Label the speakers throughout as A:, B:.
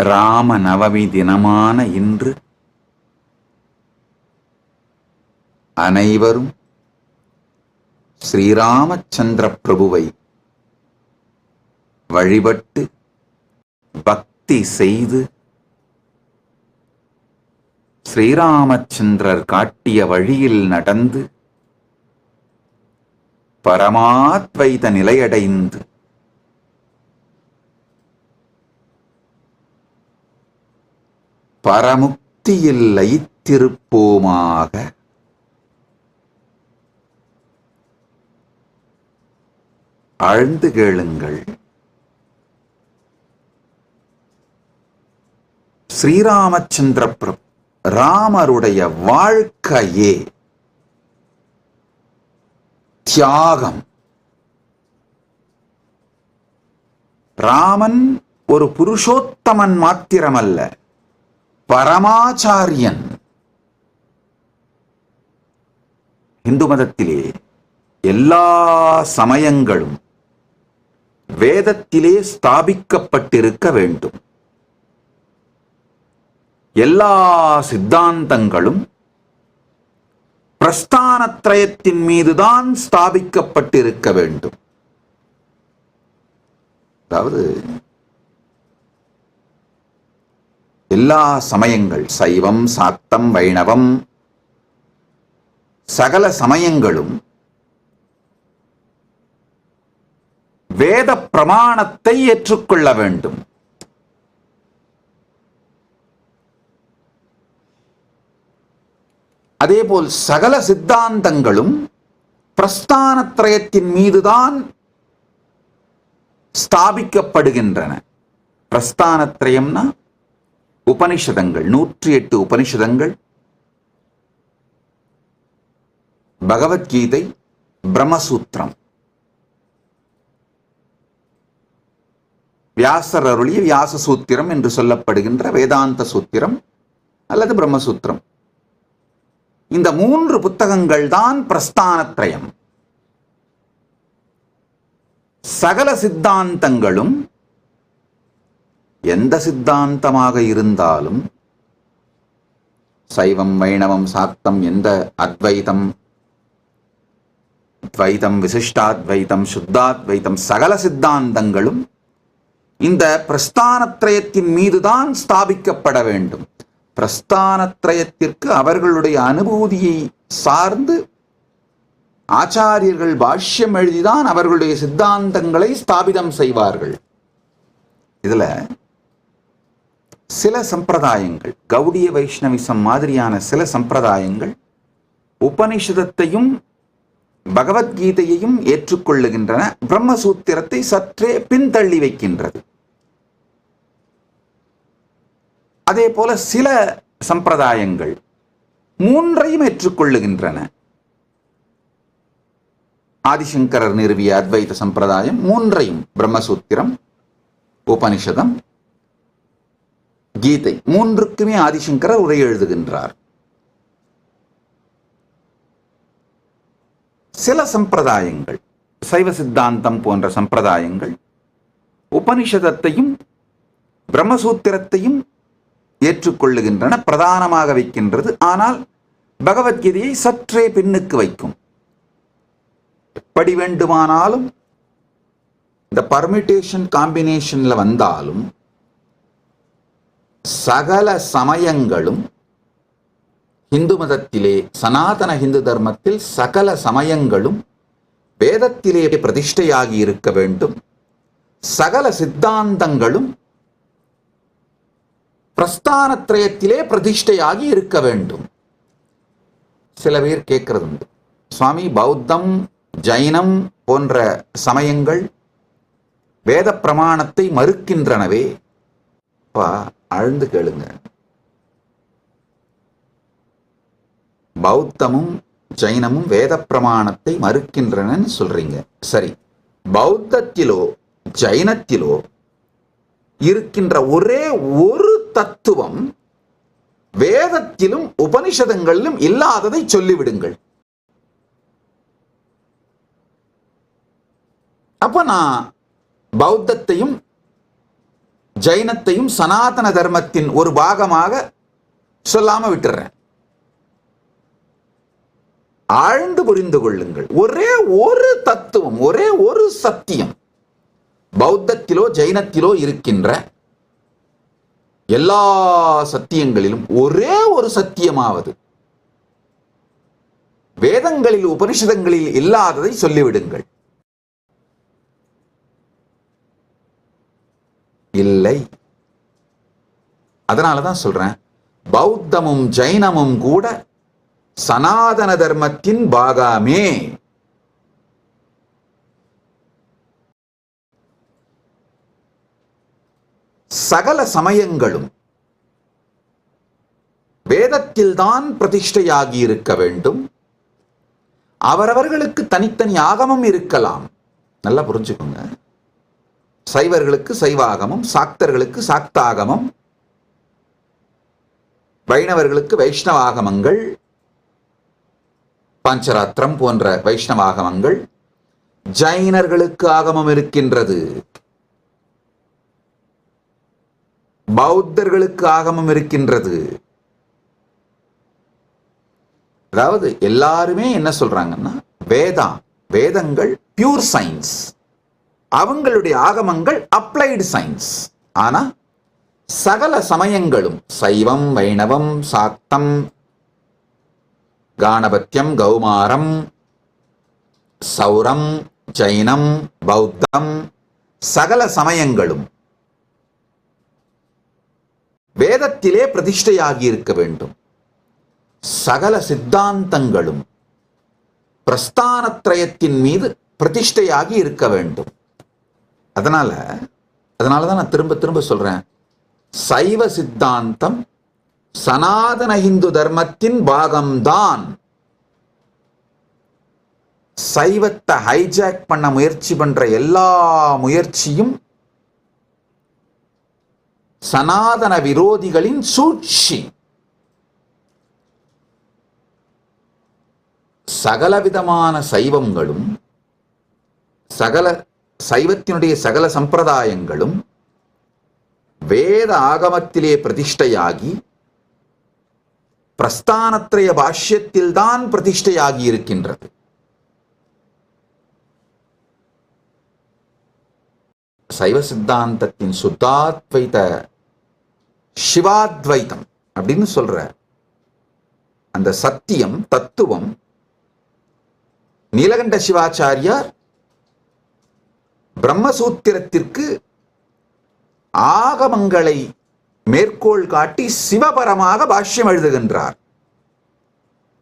A: ராம நவமி தினமான இன்று அனைவரும் ஸ்ரீராமச்சந்திர பிரபுவை வழிபட்டு பக்தி செய்து ஸ்ரீராமச்சந்திரர் காட்டிய வழியில் நடந்து பரமாத்வைத நிலையடைந்து பரமுக்தியில் லயித்திருப்போமாக ஆழ்ந்து கேளுங்கள். ஸ்ரீராமச்சந்திர பிரபு ராமருடைய வாழ்க்கையே தியாகம். ராமன் ஒரு புருஷோத்தமன் மாத்திரமல்ல. பரமாச்சாரியன். இந்து மதத்திலே எல்லா சமயங்களும் வேதத்திலே ஸ்தாபிக்கப்பட்டிருக்க வேண்டும். எல்லா சித்தாந்தங்களும் பிரஸ்தானத்ரயத்தின் மீதுதான் ஸ்தாபிக்கப்பட்டிருக்க வேண்டும். அதாவது எல்லா சமயங்கள் சைவம் சாத்தம் வைணவம் சகல சமயங்களும் வேத பிரமாணத்தை ஏற்றுக்கொள்ள வேண்டும். அதேபோல் சகல சித்தாந்தங்களும் பிரஸ்தானத்ரயத்தின் மீதுதான் ஸ்தாபிக்கப்படுகின்றன. பிரஸ்தானத்ரயம்னா உபனிஷதங்கள் நூற்றி எட்டு உபனிஷதங்கள் பகவத்கீதை பிரம்மசூத்திரம். வியாசர் அருளிய வியாச சூத்திரம் என்று சொல்லப்படுகின்ற வேதாந்த சூத்திரம் அல்லது பிரம்மசூத்திரம். இந்த மூன்று புத்தகங்கள் தான் பிரஸ்தானத்ரயம். சகல சித்தாந்தங்களும் எந்த சித்தாந்தமாக இருந்தாலும் சைவம் வைணவம் சாக்தம் எந்த அத்வைதம் துவைதம் விசிஷ்டாத்வைதம் சுத்தாத்வைதம் சகல சித்தாந்தங்களும் இந்த பிரஸ்தானத்ரயத்தின் மீதுதான் ஸ்தாபிக்கப்பட வேண்டும். பிரஸ்தானத்ரயத்திற்கு அவர்களுடைய அனுபூதியை சார்ந்து ஆச்சாரியர்கள் பாஷ்யம் எழுதிதான் அவர்களுடைய சித்தாந்தங்களை ஸ்தாபிதம் செய்வார்கள். இதுல சில சம்பிரதாயங்கள் கௌடிய வைஷ்ணவிசம் மாதிரியான சில சம்பிரதாயங்கள் உபனிஷதத்தையும் பகவத்கீதையையும் ஏற்றுக்கொள்ளுகின்றன. பிரம்மசூத்திரத்தை சற்றே பின்தள்ளி வைக்கின்றது. அதே போல சில சம்பிரதாயங்கள் மூன்றையும் ஏற்றுக்கொள்ளுகின்றன. ஆதிசங்கரர் நிறுவிய அத்வைத சம்பிரதாயம் மூன்றையும் பிரம்மசூத்திரம் உபனிஷதம் கீதை மூன்றுக்குமே ஆதிசங்கரர் உரை எழுதுகின்றார். சில சம்பிரதாயங்கள் சைவ சித்தாந்தம் போன்ற சம்பிரதாயங்கள் உபனிஷதத்தையும் பிரம்மசூத்திரத்தையும் ஏற்றுக்கொள்ளுகின்றன பிரதானமாக வைக்கின்றது. ஆனால் பகவத்கீதையை சற்றே பின்னுக்கு வைக்கும். எப்படி வேண்டுமானாலும் இந்த பர்மிட்டேஷன் காம்பினேஷனில் வந்தாலும் சகல சமயங்களும் இந்து மதத்திலே சனாதன இந்து தர்மத்தில் சகல சமயங்களும் வேதத்திலே பிரதிஷ்டையாகி இருக்க வேண்டும். சகல சித்தாந்தங்களும் பிரஸ்தானத்ரயத்திலே பிரதிஷ்டையாகி இருக்க வேண்டும். சில பேர் கேட்கறது உண்டு சுவாமி பௌத்தம் ஜைனம் போன்ற சமயங்கள் வேத பிரமாணத்தை மறுக்கின்றனவே? அப்பா அழுந்து கேளுங்க. பௌத்தமும் ஜைனமும் வேத பிரமாணத்தை மறுக்கின்றனன்னு சொல்றீங்க. சரி. பௌத்தத்திலோ ஜைனத்திலோ இருக்கின்ற ஒரே ஒரு தத்துவம் வேதத்திலும் உபனிஷதங்களிலும் இல்லாததை சொல்லிவிடுங்கள். அப்ப நான் பௌத்தத்தையும் ஜைனத்தையும் சனாதன தர்மத்தின் ஒரு பாகமாக சொல்லாம விட்டுறேன். ஆழ்ந்து புரிந்து கொள்ளுங்கள். ஒரே ஒரு தத்துவம் ஒரே ஒரு சத்தியம். பௌத்தத்திலோ ஜைனத்திலோ இருக்கின்ற எல்லா சத்தியங்களிலும் ஒரே ஒரு சத்தியமாவது. வேதங்களில் உபனிஷதங்களில் இல்லாததை சொல்லிவிடுங்கள். இல்லை. அதனால தான் சொல்றேன் பௌத்தமும் ஜைனமும் கூட சனாதன தர்மத்தின் பாகாமே. சகல சமயங்களும் வேதத்தில்தான் பிரதிஷ்டையாகி இருக்க வேண்டும். அவரவர்களுக்கு தனித்தனி ஆகமம் இருக்கலாம். நல்லா புரிஞ்சுக்கோங்க. சைவர்களுக்கு சைவாகமம் சாக்தர்களுக்கு சாக்தாகமம் வைணவர்களுக்கு வைஷ்ணவாகமங்கள் பஞ்சராத்திரம் போன்ற வைஷ்ணவாகமங்கள் ஜைனர்களுக்கு ஆகமம் இருக்கின்றது. பௌத்தர்களுக்கு ஆகமம் இருக்கின்றது. அதாவது எல்லாருமே என்ன சொல்றாங்கன்னா வேதா வேதங்கள் பியூர் சயின்ஸ் அவங்களுடைய ஆகமங்கள் அப்ளைடு சயின்ஸ் ஆனா சகல சமயங்களும் சைவம் வைணவம் சாக்தம் காணபத்தியம் கௌமாரம் சௌரம் ஜைனம் பௌத்தம் சகல சமயங்களும் வேதத்திலே பிரதிஷ்டையாகி இருக்க வேண்டும். சகல சித்தாந்தங்களும் பிரஸ்தானத்ரயத்தின் மீது பிரதிஷ்டையாகி இருக்க வேண்டும். அதனால அதனால தான் நான் திரும்ப திரும்ப சொல்றேன். சைவ சித்தாந்தம் சனாதன இந்து தர்மத்தின் பாகம்தான். சைவத்தை ஹைஜாக் பண்ண முயற்சி பண்ற எல்லா முயற்சியும் சனாதன விரோதிகளின் சூழ்ச்சி. சகலவிதமான சைவங்களும் சகல சைவத்தினுடைய சகல சம்பிரதாயங்களும் வேத ஆகமத்திலே பிரதிஷ்டையாகி பிரஸ்தானத்ரய பாஷ்யத்தில்தான் பிரதிஷ்டையாகி இருக்கின்றது. சைவ சித்தாந்தத்தின் சுத்தாத்வைத சிவாத்வைதம் அப்படின்னு சொல்ற அந்த சத்தியம் தத்துவம் நீலகண்ட சிவாச்சாரியார் பிரம்மசூத்திரத்திற்கு ஆகமங்களை மேற்கோள் காட்டி சிவபரமாக பாஷ்யம் எழுதுகின்றார்.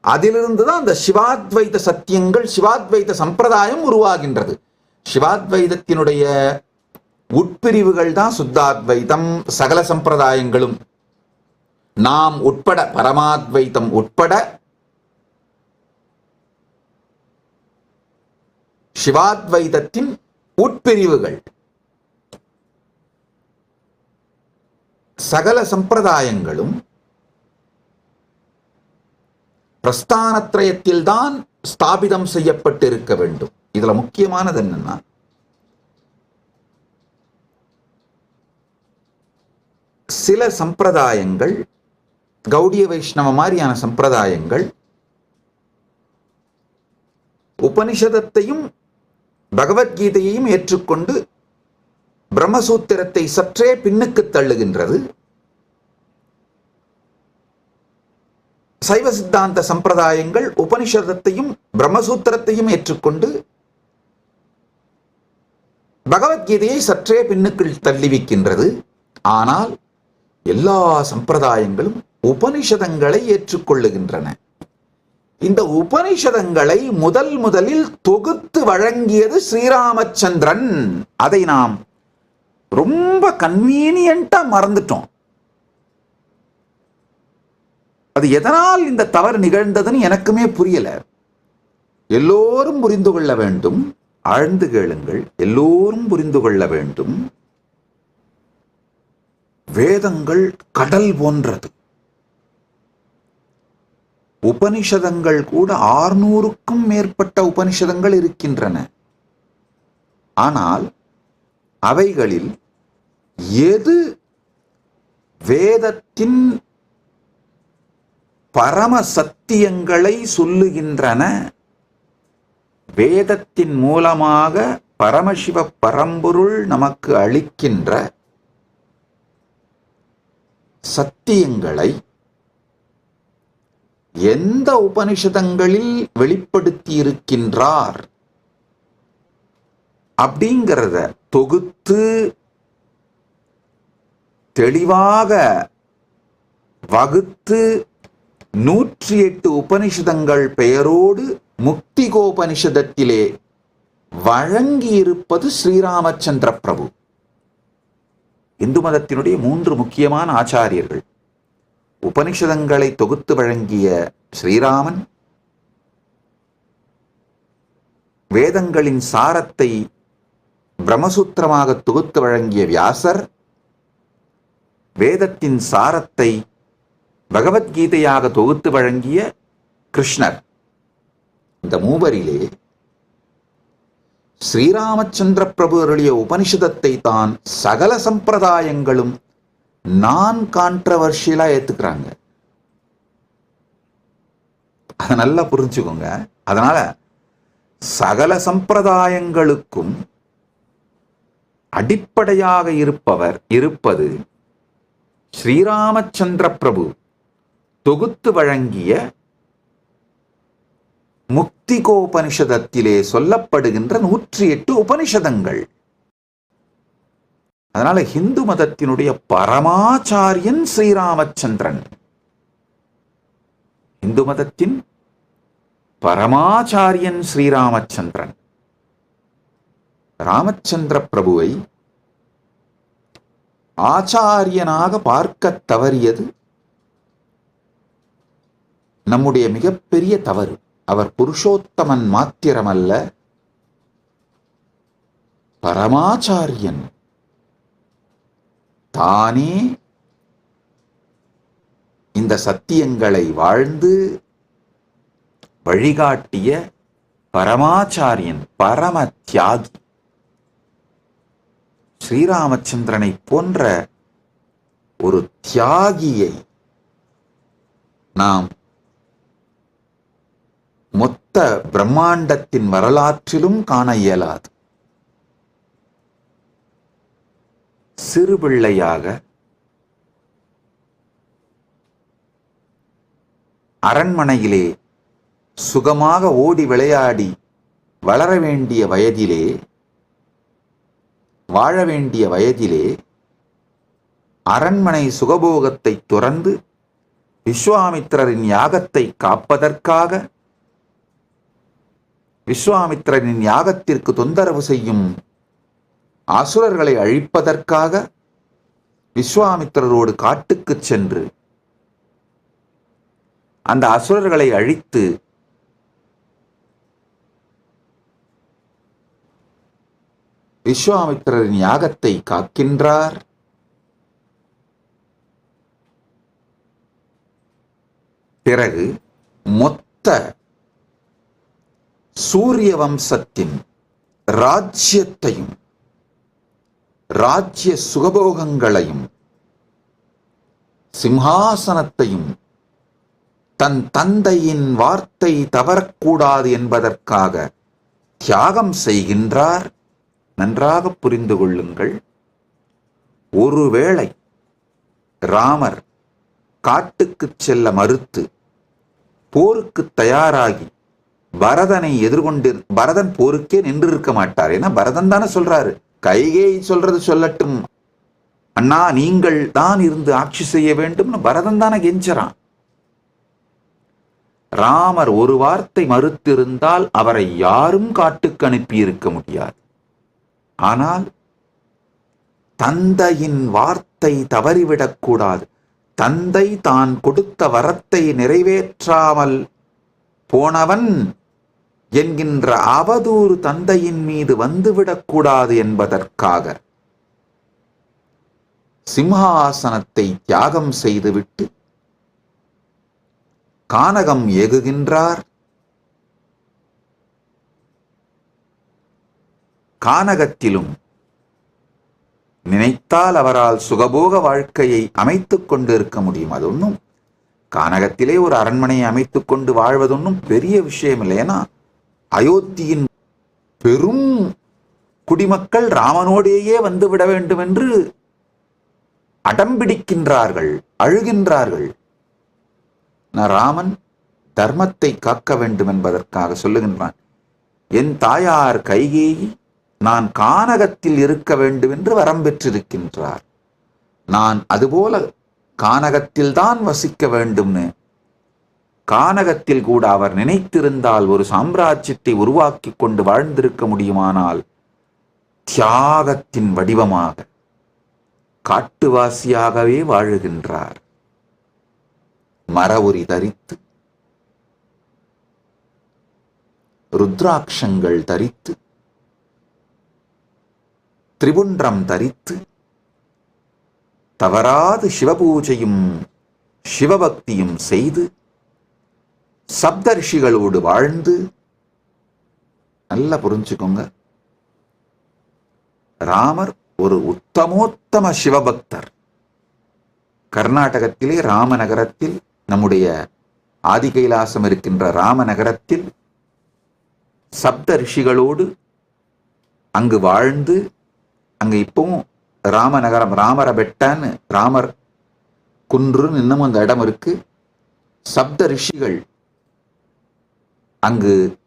A: அதிலிருந்து தான் அந்த சிவாத்வைத சத்தியங்கள் சிவாத்வைத சம்பிரதாயம் உருவாகின்றது. சிவாத்வைதத்தினுடைய உட்பிரிவுகள் தான் சுத்தாத்வைதம் சகல சம்பிரதாயங்களும். நாம் உட்பட பரமாத்வைத்தம் உட்பட சிவாத்வைதத்தின் உட்பிரிவுகள். சகல சம்பிரதாயங்களும் பிரஸ்தானத்ரயத்தில்தான் ஸ்தாபிதம் செய்யப்பட்டிருக்க வேண்டும். இதுல முக்கியமானது என்னன்னா சில சம்பிரதாயங்கள் கௌடிய வைஷ்ணவ மாதிரியான சம்பிரதாயங்கள் உபனிஷதத்தையும் பகவத்கீதையையும் ஏற்றுக்கொண்டு பிரம்மசூத்திரத்தை சற்றே பின்னுக்கு தள்ளுகின்றது. சைவ சித்தாந்த சம்பிரதாயங்கள் உபனிஷதத்தையும் பிரம்மசூத்திரத்தையும் ஏற்றுக்கொண்டு பகவத்கீதையை சற்றே பின்னுக்குள் தள்ளிவிக்கின்றது. ஆனால் எல்லா சம்பிரதாயங்களும் உபனிஷதங்களை ஏற்றுக்கொள்ளுகின்றன. இந்த உபனிஷதங்களை முதல் முதலில் தொகுத்து வழங்கியது ஸ்ரீராமச்சந்திரன். அதை நாம் ரொம்ப கன்வீனியண்டா மறந்துட்டோம். அது எதனால் இந்த தவறு நிகழ்ந்ததுன்னு எனக்குமே புரியல. எல்லோரும் புரிந்து கொள்ள வேண்டும். ஆழ்ந்து கேளுங்கள். எல்லோரும் புரிந்து கொள்ள வேண்டும். வேதங்கள் கடல் போன்றது. உபனிஷதங்கள் கூட ஆறுநூறுக்கும் மேற்பட்ட உபனிஷதங்கள் இருக்கின்றன. ஆனால் அவைகளில் எது வேதத்தின் பரம சத்தியங்களை சொல்லுகின்றன வேதத்தின் மூலமாக பரமசிவ பரம்பொருள் நமக்கு அளிக்கின்ற சத்தியங்களை எந்த உபனிஷதங்களில் வெளிப்படுத்தி இருக்கின்றார் அப்படிங்கிறத தொகுத்து தெளிவாக வகுத்து நூற்றி எட்டு உபனிஷதங்கள் பெயரோடு முக்திகோபனிஷதத்திலே வழங்கியிருப்பது ஸ்ரீராமச்சந்திர பிரபு. இந்து மதத்தினுடைய மூன்று முக்கியமான ஆச்சாரியர்கள். உபனிஷதங்களை தொகுத்து வழங்கிய ஸ்ரீராமன் வேதங்களின் சாரத்தை பிரம்மசூத்திரமாக தொகுத்து வழங்கிய வியாசர் வேதத்தின் சாரத்தை பகவத்கீதையாக தொகுத்து வழங்கிய கிருஷ்ணர். இந்த மூவரிலே ஸ்ரீராமச்சந்திர பிரபு அருளிய உபனிஷதத்தை தான் சகல சம்பிரதாயங்களும் நான் கான்ட்ரவர்ஷியலா ஏத்துக்கிறாங்க. அதை நல்லா புரிஞ்சுக்கோங்க. அதனால சகல சம்பிரதாயங்களுக்கும் அடிப்படையாக இருப்பவர் இருப்பது ஸ்ரீராமச்சந்திர பிரபு தொகுத்து வழங்கிய முக்திகோபனிஷதத்திலே சொல்லப்படுகின்ற நூற்றி எட்டு உபனிஷதங்கள். அதனால ஹிந்து மதத்தினுடைய பரமாச்சாரியன் ஸ்ரீராமச்சந்திரன். இந்து மதத்தின் பரமாச்சாரியன் ஸ்ரீராமச்சந்திரன். ராமச்சந்திர பிரபுவை ஆச்சாரியனாக பார்க்க தவறியது நம்முடைய மிகப்பெரிய தவறு. அவர் புருஷோத்தமன் மாத்திரமல்ல பரமாச்சாரியன் தானே இந்த சத்தியங்களை வாழ்ந்து வழிகாட்டிய பரமாச்சாரியன் பரம தியாகி ஸ்ரீராமச்சந்திரனை போன்ற ஒரு தியாகியை நாம் மொத்த பிரம்மாண்டத்தின் வரலாற்றிலும் காண இயலாது. சிறுபிள்ளையாக அரண்மனையிலே சுகமாக ஓடி விளையாடி வளர வேண்டிய வயதிலே வாழ வேண்டிய வயதிலே அரண்மனை சுகபோகத்தை துறந்து விஸ்வாமித்திரரின் யாகத்தை காப்பதற்காக விஸ்வாமித்திரரின் யாகத்திற்கு தொந்தரவு செய்யும் அசுரர்களை அழிப்பதற்காக விஸ்வாமித்திரரோடு காட்டுக்கு சென்று அந்த அசுரர்களை அழித்து விஸ்வாமித்திரரின் யாகத்தை காக்கின்றார். பிறகு மொத்த சூரிய வம்சத்தின் ராஜ்யத்தையும் ராஜ்ய சுகபோகங்களையும் சிம்ஹாசனத்தையும் தன் தந்தையின் வார்த்தை தவறக்கூடாது என்பதற்காக தியாகம் செய்கின்றார். நன்றாக புரிந்து கொள்ளுங்கள். ஒருவேளை ராமர் காட்டுக்குச் செல்ல மறுத்து போருக்கு தயாராகி பரதனை எதிர்கொண்டு பரதன் போருக்கே நின்றிருக்க மாட்டார். ஏன்னா பரதன் தானே சொல்றாரு. கைகே சொல்றது சொல்லட்டும். அண்ணா நீங்கள் தான் இருந்து ஆட்சி செய்ய வேண்டும்னு பரதன் தானே கெஞ்சறான். ராமர் ஒரு வார்த்தை மறுத்திருந்தால் அவரை யாரும் காட்டுக்கு அனுப்பி இருக்க முடியாது. ஆனால் தந்தையின் வார்த்தை தவறிவிடக்கூடாது தந்தை தான் கொடுத்த வரத்தை நிறைவேற்றாமல் போனவன் என்கின்ற அவதூறு தந்தையின் மீது வந்துவிடக்கூடாது என்பதற்காக சிம்ஹாசனத்தை தியாகம் செய்துவிட்டு கானகம் ஏகுகின்றார். கானகத்திலும் நினைத்தால் அவரால் சுகபோக வாழ்க்கையை அமைத்துக் கொண்டிருக்க முடியும். அது ஒன்றும் கானகத்திலே ஒரு அரண்மனையை அமைத்துக் கொண்டு வாழ்வதொன்னும் பெரிய விஷயம் இல்லை ஏன்னா அயோத்தியின் பெரும் குடிமக்கள் ராமனோடேயே வந்துவிட வேண்டும் என்று அடம்பிடிக்கின்றார்கள் அழுகின்றார்கள். நான் ராமன் தர்மத்தை காக்க வேண்டும் என்பதற்காக சொல்லுகின்றான் என் தாயார் கைகேயி நான் கானகத்தில் இருக்க வேண்டும் என்று வரம் பெற்றிருக்கின்றார். நான் அதுபோல கானகத்தில்தான் வசிக்க வேண்டும்னு கானகத்தில் கூட அவர் நினைத்திருந்தால் ஒரு சாம்ராஜ்யத்தை உருவாக்கி கொண்டு வாழ்ந்திருக்க முடியுமானால் தியாகத்தின் வடிவமாக காட்டுவாசியாகவே வாழுகின்றார். மரவுரி தரித்து ருத்ராட்சங்கள் தரித்து திரிபுன்றம் தரித்து தவறாது சிவபூஜையும் சிவபக்தியும் செய்து சப்தரிஷிகளோடு வாழ்ந்து நல்லா புரிஞ்சுக்கோங்க. ராமர் ஒரு உத்தமோத்தம சிவபக்தர். கர்நாடகத்திலே ராமநகரத்தில் நம்முடைய ஆதி கைலாசம் இருக்கின்ற ராமநகரத்தில் சப்த ரிஷிகளோடு அங்கு வாழ்ந்து அங்கு இப்பவும் ராமநகரம் ராமர பெட்டான்னு ராமர் குன்றுன்னு இன்னமும் அந்த இடம் இருக்கு. சப்த ரிஷிகள் அங்கு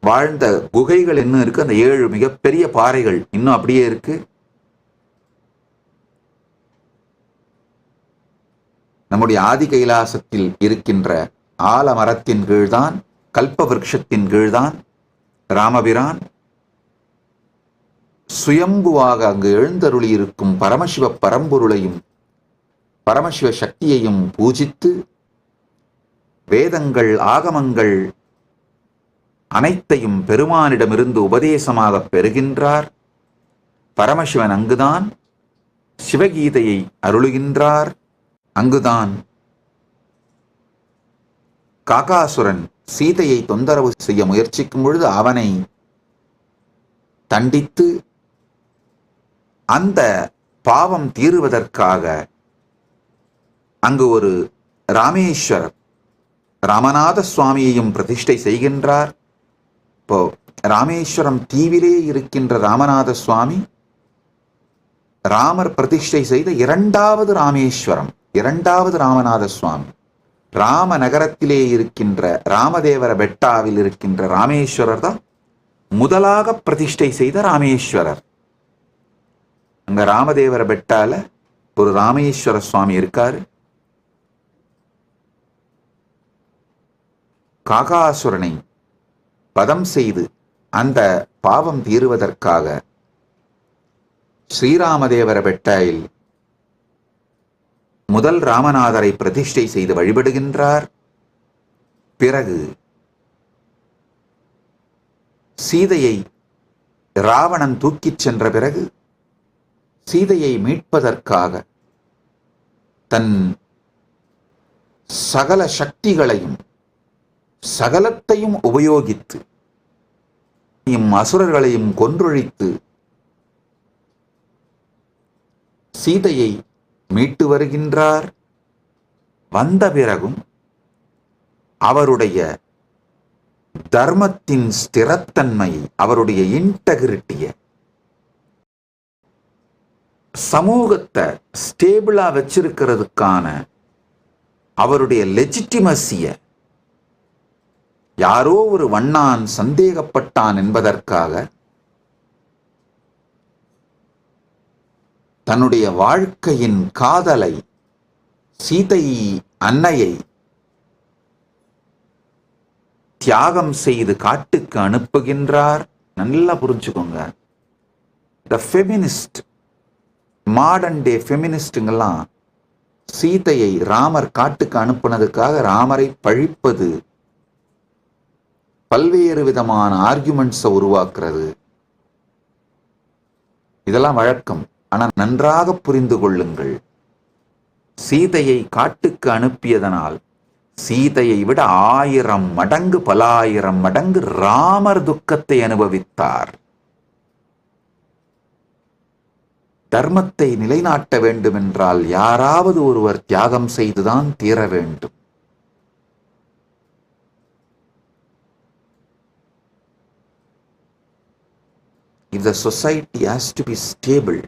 A: வாழ்ந்த குகைகள் இன்னும் இருக்கு. அந்த ஏழு மிகப்பெரிய பாறைகள் இன்னும் அப்படியே இருக்கு. நம்முடைய ஆதி கைலாசத்தில் இருக்கின்ற ஆலமரத்தின் கீழ்தான் கல்பவிருஷத்தின் கீழ்தான் ராமபிரான் சுயம்புவாக அங்கு எழுந்தருளி இருக்கும் பரமசிவ பரம்பொருளையும் பரமசிவ சக்தியையும் பூஜித்து வேதங்கள் ஆகமங்கள் அனைத்தையும் பெருமானிடமிருந்து உபதேசமாக பெறுகின்றார். பரமசிவன் அங்குதான் சிவகீதையை அருளுகின்றார். அங்குதான் காகாசுரன் சீதையை தொந்தரவு செய்ய முயற்சிக்கும் பொழுது அவனை தண்டித்து அந்த பாவம் தீருவதற்காக அங்கு ஒரு ராமேஸ்வரர் ராமநாத சுவாமியையும் பிரதிஷ்டை செய்கின்றார். இப்போ ராமேஸ்வரம் தீவிலே இருக்கின்ற ராமநாத சுவாமி ராமர் பிரதிஷ்டை செய்த இரண்டாவது ராமேஸ்வரம் இரண்டாவது ராமநாத சுவாமி ராம நகரத்திலே இருக்கின்ற ராமதேவர பெட்டாவில் இருக்கின்ற ராமேஸ்வரர் தான் முதலாக பிரதிஷ்டை செய்த ராமேஸ்வரர். அங்க ராமதேவர பெட்டால ஒரு ராமேஸ்வர சுவாமி இருக்காரு. காகாசுரனை பதம் செய்து அந்த பாவம் தீருவதற்காக ஸ்ரீராமதேவர பெட்டாயில் முதல் ராமநாதரை பிரதிஷ்டை செய்து வழிபடுகின்றார். பிறகு சீதையை ராவணன் தூக்கிச் சென்ற பிறகு சீதையை மீட்பதற்காக தன் சகல சக்திகளையும் சகலத்தையும் உபயோகித்து இம் அசுரர்களையும் கொன்றொழித்து சீதையை மீட்டு வருகின்றார். வந்த பிறகும் அவருடைய தர்மத்தின் ஸ்திரத்தன்மையை அவருடைய இன்டகிரிட்டிய சமூகத்தை ஸ்டேபிளா வச்சிருக்கிறதுக்கான அவருடைய லெஜிட்டிமசியை யாரோ ஒரு வண்ணான் சந்தேகப்பட்டான் என்பதற்காக தன்னுடைய வாழ்க்கையின் காதலை சீதை அன்னையை தியாகம் செய்து காட்டுக்கு அனுப்புகின்றார். நல்லா புரிஞ்சுக்கோங்க. த ஃபெமினிஸ்ட் மாடர்ன் டே ஃபெமினிஸ்டுங்கெல்லாம் சீதையை ராமர் காட்டுக்கு அனுப்புனதுக்காக ராமரை பழிப்பது பல்வேறு விதமான ஆர்குமெண்ட்ஸை உருவாக்குறது. இதெல்லாம் வழக்கம். ஆனால் நன்றாக புரிந்து கொள்ளுங்கள். சீதையை காட்டுக்கு அனுப்பியதனால் சீதையை விட ஆயிரம் மடங்கு பலாயிரம் மடங்கு ராமர் துக்கத்தை அனுபவித்தார். தர்மத்தை நிலைநாட்ட வேண்டுமென்றால் யாராவது ஒருவர் தியாகம் செய்துதான் தீர வேண்டும். If the society has to be stable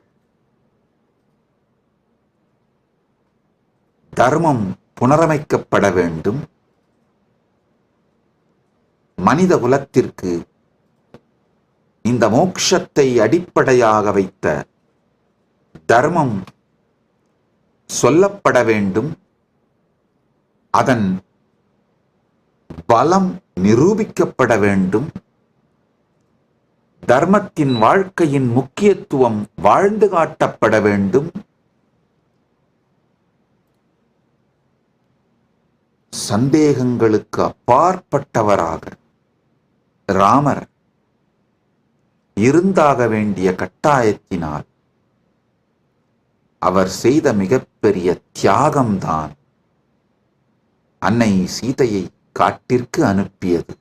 A: தர்மம் புனரமைக்கப்பட வேண்டும். மனித குலத்திற்கு இந்த மோட்சத்தை அடிப்படையாக வைத்த தர்மம் சொல்லப்பட வேண்டும். அதன் பலம் நிரூபிக்கப்பட வேண்டும். தர்மத்தின் வாழ்க்கையின் முக்கியத்துவம் வாழ்ந்து காட்டப்பட வேண்டும். சந்தேகங்களுக்கு அப்பாற்பட்டவராக ராமர் இருந்தாக வேண்டிய கட்டாயத்தினால் அவர் செய்த மிகப்பெரிய தியாகம்தான் அன்னை சீதையை காட்டிற்கு அனுப்பியது.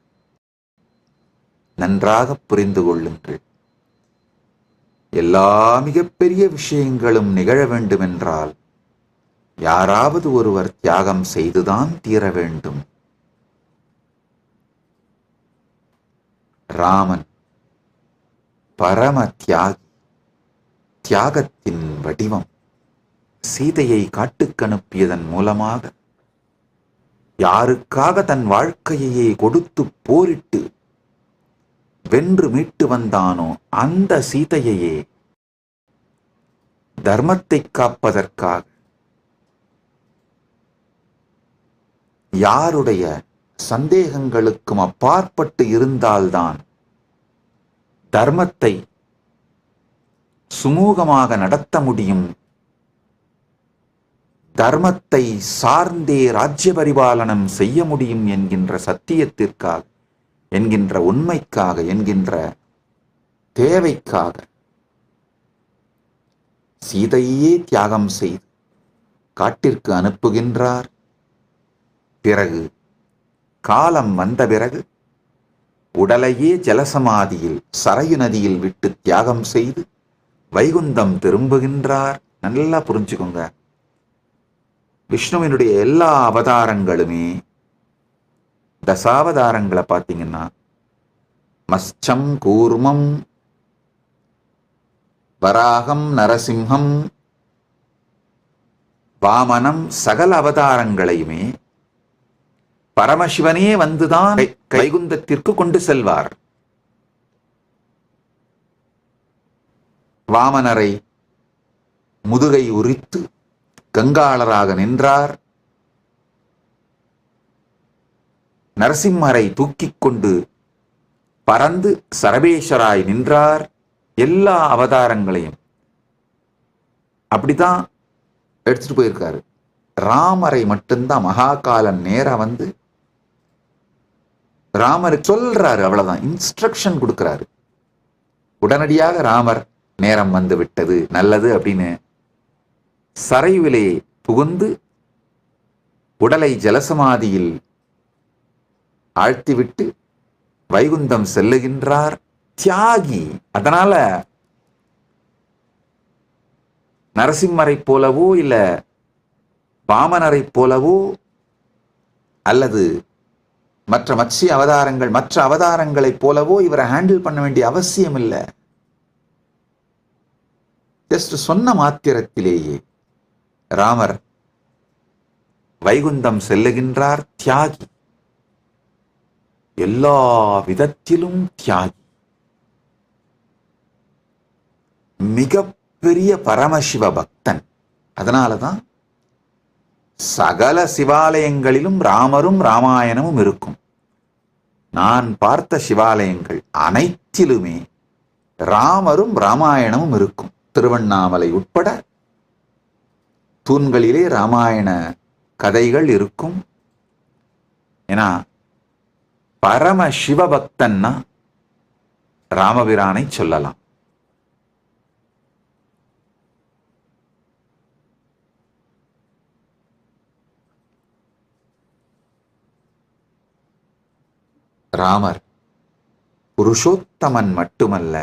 A: நன்றாக புரிந்து கொள்ளுங்கள். எல்லா மிகப்பெரிய விஷயங்களும் நிகழ வேண்டுமென்றால் யாராவது ஒருவர் தியாகம் செய்துதான் தீர வேண்டும். ராமன் பரம தியாகி தியாகத்தின் வடிவம் சீதையை காட்டுக்கு அனுப்பியதன் மூலமாக யாருக்காக தன் வாழ்க்கையையே கொடுத்து போரிட்டு வென்று மீட்டு வந்தானோ அந்த சீதையையே தர்மத்தை காப்பதற்காக. யாருடைய சந்தேகங்களுக்கும் அப்பாற்பட்டு இருந்தால்தான் தர்மத்தை சுமூகமாக நடத்த முடியும். தர்மத்தை சார்ந்தே ராஜ்ய பரிபாலனம் செய்ய முடியும் என்கின்ற சத்தியத்திற்காக. என்கின்ற உண்மைக்காக என்கின்ற தேவைக்காக சீதையே தியாகம் செய்து காட்டிற்கு அனுப்புகின்றார். பிறகு காலம் வந்த பிறகு உடலையே ஜலசமாதியில் சரையு நதியில் விட்டு தியாகம் செய்து வைகுந்தம் திரும்புகின்றார். நல்லா புரிஞ்சுக்கோங்க. விஷ்ணுவினுடைய எல்லா அவதாரங்களுமே தசாவதாரங்களை பார்த்தீங்கன்னா மஸ்சம் கூர்மம் வராகம் நரசிம்ஹம் வாமனம் சகல அவதாரங்களையுமே பரமசிவனே வந்துதான் கைகுந்தத்திற்கு கொண்டு செல்வார். வாமனரை முதுகை உரித்து கங்காளராக நின்றார். நரசிம்மரை தூக்கிக் கொண்டு பறந்து சரபேஸ்வராய் நின்றார் எல்லா அவதாரங்களையும். அப்படிதான் எடுத்துட்டு போயிருக்காரு. ராமரை மட்டும்தான் மகாகாலன் நேரா வந்து ராமர் சொல்றாரு அவ்வளவுதான். இன்ஸ்ட்ரக்ஷன் கொடுக்கிறாரு. உடனடியாக ராமர் நேரம் வந்து விட்டது நல்லது அப்படின்னு சரைவிலே புகுந்து உடலை ஜலசமாதியில் ஆழ்த்திவிட்டு வைகுந்தம் செல்லுகின்றார். தியாகி. அதனால நரசிம்மரை போலவோ இல்ல பாமனரை போலவோ அல்லது மற்ற மத்ஸ்ய அவதாரங்கள் மற்ற அவதாரங்களைப் போலவோ இவரை ஹேண்டில் பண்ண வேண்டிய அவசியம் இல்லை. ஜஸ்ட் சொன்ன மாத்திரத்திலேயே ராமர் வைகுந்தம் செல்லுகின்றார். தியாகி. எல்லா விதத்திலும் தியாகி. மிகப்பெரிய பரமசிவ பக்தன். அதனாலதான் சகல சிவாலயங்களிலும் ராமரும் ராமாயணமும் இருக்கும். நான் பார்த்த சிவாலயங்கள் அனைத்திலுமே ராமரும் ராமாயணமும் இருக்கும். திருவண்ணாமலை உட்பட தூண்களிலே ராமாயண கதைகள் இருக்கும். ஏன்னா பரம சிவபக்தன்னா ராமபிரானை சொல்லலாம். ராமர் புருஷோத்தமன் மட்டுமல்ல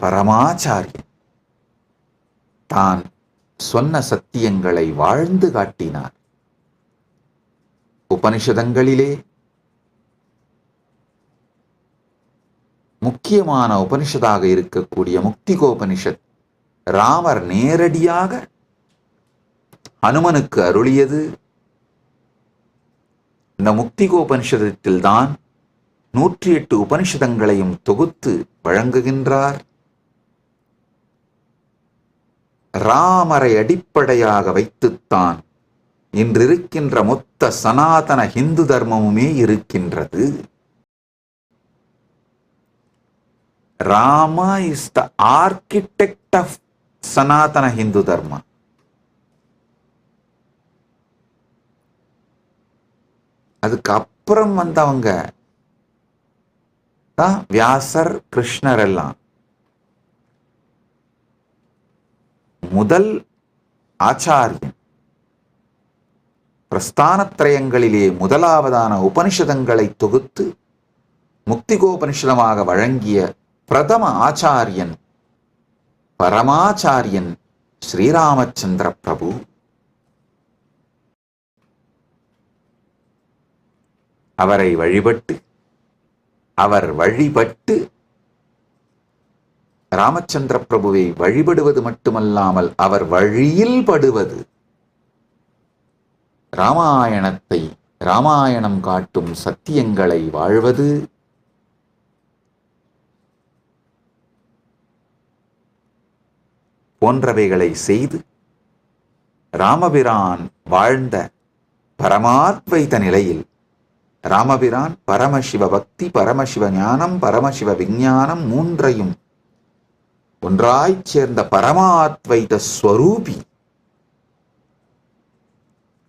A: பரமாச்சாரியன் தான் சொன்ன சத்தியங்களை வாழ்ந்து காட்டினார். உபனிஷதங்களிலே முக்கியமான உபனிஷதாக இருக்கக்கூடிய முக்திகோபனிஷத் ராமர் நேரடியாக அனுமனுக்கு அருளியது. இந்த முக்திகோபனிஷதத்தில்தான் நூற்றி எட்டு உபனிஷதங்களையும் தொகுத்து வழங்குகின்றார். ராமரை அடிப்படையாக வைத்துத்தான் இன்றிருக்கின்ற மொத்த சனாதன ஹிந்து தர்மமுமே இருக்கின்றது. Rama is the architect of Sanatana Hindu Dharma அதுக்கு அப்புறம் வந்தவங்க தான் வியாசர் கிருஷ்ணர் எல்லாம். முதல் ஆச்சாரியன். பிரஸ்தானத்திரயங்களிலே முதலாவதான உபனிஷதங்களை தொகுத்து முக்திகோபனிஷதமாக வழங்கிய பிரதம ஆச்சாரியன் பரமாச்சாரியன் ஸ்ரீராமச்சந்திர பிரபு. அவரை வழிபட்டு அவர் வழிபட்டு ராமச்சந்திர பிரபுவை வழிபடுவது மட்டுமல்லாமல் அவர் வழியில் படுவது ராமாயணத்தை ராமாயணம் காட்டும் சத்தியங்களை வாழ்வது போன்றவைகளை செய்து ராமபிரான் வாழ்ந்த பரமாத்வைத நிலையில் ராமபிரான் பரமசிவ பக்தி பரமசிவ ஞானம் பரமசிவ விஞ்ஞானம் மூன்றையும் ஒன்றாய்ச் சேர்ந்த பரமாத்வைத ஸ்வரூபி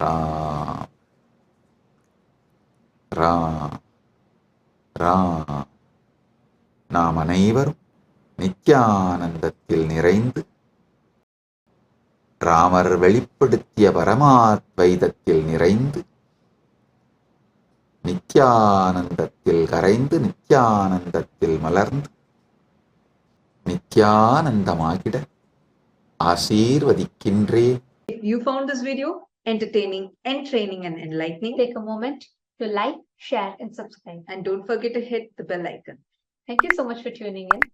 A: ரா ரா ரா. நாம் அனைவரும் நித்யானந்தத்தில் நிறைந்து ராமர் வெளிப்படுத்திய பரமாத்வைதத்தில் நிறைந்து நித்யானந்தத்தில் கரைந்து நித்யானந்தத்தில் மலர்ந்து நித்யானந்தமாகிட ஆசீர்வதிக்கின்றேன்
B: you found this video? Entertaining, entraining, and enlightening,
C: Take a moment to like, share, and subscribe.
B: and don't forget to hit the bell icon.
C: Thank you so much for tuning in.